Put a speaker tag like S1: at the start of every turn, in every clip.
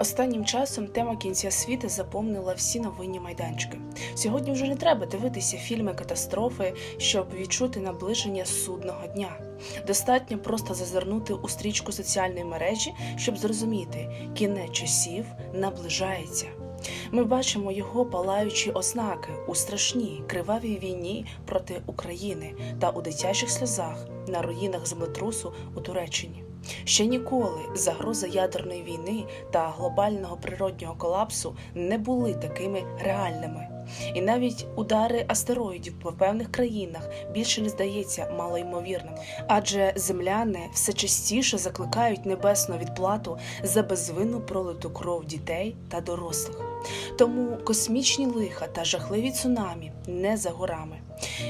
S1: Останнім часом тема кінця світу заповнила всі новинні майданчики. Сьогодні вже не треба дивитися фільми катастрофи, щоб відчути наближення судного дня. Достатньо просто зазирнути у стрічку соціальної мережі, щоб зрозуміти, кінець часів наближається. Ми бачимо його палаючі ознаки у страшній кривавій війні проти України та у дитячих сльозах на руїнах землетрусу у Туреччині. Ще ніколи загроза ядерної війни та глобального природнього колапсу не були такими реальними. І навіть удари астероїдів по певних країнах більше не здається малоймовірним, адже земляни все частіше закликають небесну відплату за безвинну пролиту кров дітей та дорослих. Тому космічні лиха та жахливі цунамі не за горами.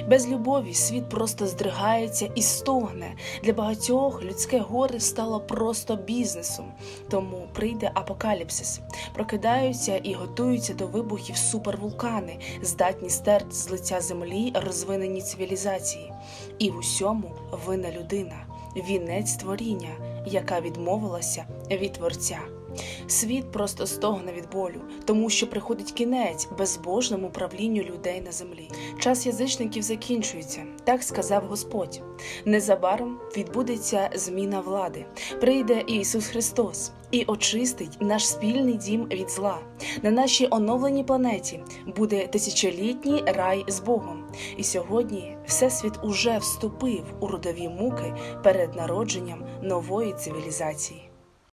S1: Без любові світ просто здригається і стогне. Для багатьох людське горе стало просто бізнесом. Тому прийде апокаліпсис. Прокидаються і готуються до вибухів супервулкани, здатні стерти з лиця землі розвинені цивілізації. І в усьому винна людина, вінець творіння, яка відмовилася від творця. Світ просто стогне від болю, тому що приходить кінець безбожному правлінню людей на землі. Час язичників закінчується, так сказав Господь. Незабаром відбудеться зміна влади. Прийде Ісус Христос і очистить наш спільний дім від зла. На нашій оновленій планеті буде тисячолітній рай з Богом. І сьогодні Всесвіт уже вступив у родові муки перед народженням нової цивілізації.